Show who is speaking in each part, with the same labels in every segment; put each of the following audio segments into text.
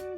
Speaker 1: thank you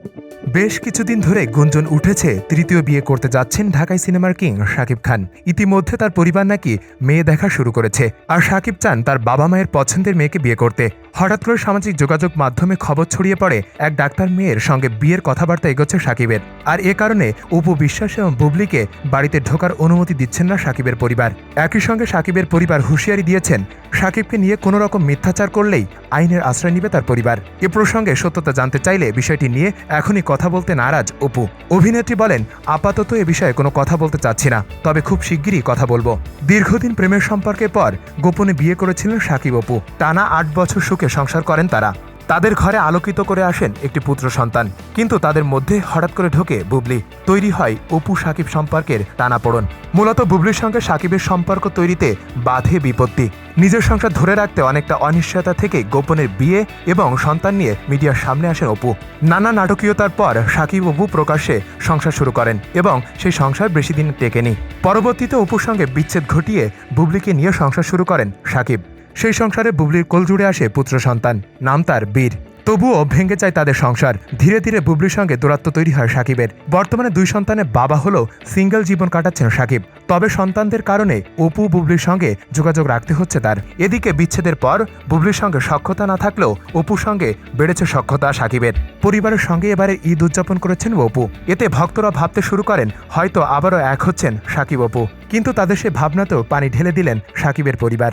Speaker 1: বেশ কিছুদিন ধরে গুঞ্জন উঠেছে, তৃতীয় বিয়ে করতে যাচ্ছেন ঢাকাই সিনেমার কিং শাকিব খান। ইতিমধ্যে তার পরিবার নাকি মেয়ে দেখা শুরু করেছে, আর শাকিব চান তার বাবা মায়ের পছন্দের মেয়েকে বিয়ে করতে। হঠাৎ করে সামাজিক যোগাযোগ মাধ্যমে খবর ছড়িয়ে পড়ে, এক ডাক্তার মেয়ের সঙ্গে বিয়ের কথাবার্তা এগোচ্ছে শাকিবের। আর এ কারণে অপু বিশ্বাস এবং বুবলিকে বাড়িতে ঢোকার অনুমতি দিচ্ছেন না শাকিবের পরিবার। একই সঙ্গে শাকিবের পরিবার হুঁশিয়ারি দিয়েছেন, শাকিবকে নিয়ে কোনো রকম মিথ্যাচার করলেই আইনের আশ্রয় নিবে তার পরিবার। এ প্রসঙ্গে সত্যতা জানতে চাইলে বিষয়টি নিয়ে এখনই কথা বলতে নারাজ, অপু। অভিনেত্রী বলেন, আপাতত এ বিষয়ে কোনো কথা বলতে চাচ্ছি না, তবে খুব শিগগিরই কথা বলব। দীর্ঘদিন প্রেমের সম্পর্কের পর গোপনে বিয়ে করেছিলেন সাকিব অপু। টানা আট বছর সুখে সংসার করেন তারা। তাদের ঘরে আলোকিত করে আসেন একটি পুত্র সন্তান। কিন্তু তাদের মধ্যে হঠাৎ করে ঢোকে বুবলি। তৈরি হয় অপু সাকিব সম্পর্কের টানাপোড়ন। মূলত বুবলির সঙ্গে সাকিবের সম্পর্ক তৈরিতে বাধে বিপত্তি। নিজের সংসার ধরে রাখতে অনেকটা অনিশ্চয়তা থেকে গোপনের বিয়ে এবং সন্তান নিয়ে মিডিয়ার সামনে আসেন অপু। নানা নাটকীয়তার পর সাকিব অপু প্রকাশ্যে সংসার শুরু করেন এবং সেই সংসার বেশি দিন টেকেনি। পরবর্তীতে অপুর সঙ্গে বিচ্ছেদ ঘটিয়ে বুবলিকে নিয়ে সংসার শুরু করেন সাকিব। সেই সংসারে বুবলির কোল জুড়ে আসে পুত্র সন্তান। নাম তার বীর। তবুও ভেঙে যায় তাদের সংসার। ধীরে ধীরে বুবলির সঙ্গে দূরত্ব তৈরি হয় সাকিবের। বর্তমানে দুই সন্তানের বাবা হলেও সিঙ্গেল জীবন কাটাচ্ছেন সাকিব। তবে সন্তানদের কারণে অপু বুবলির সঙ্গে যোগাযোগ রাখতে হচ্ছে তার। এদিকে বিচ্ছেদের পর বুবলির সঙ্গে সক্ষতা না থাকলেও অপুর সঙ্গে বেড়েছে সক্ষতা সাকিবের। পরিবারের সঙ্গে এবারে ঈদ উদযাপন করেছেন অপু। এতে ভক্তরা ভাবতে শুরু করেন, হয়তো আবারও এক হচ্ছেন সাকিব অপু। কিন্তু তাদের সে ভাবনাতেও পানি ঢেলে দিলেন সাকিবের পরিবার।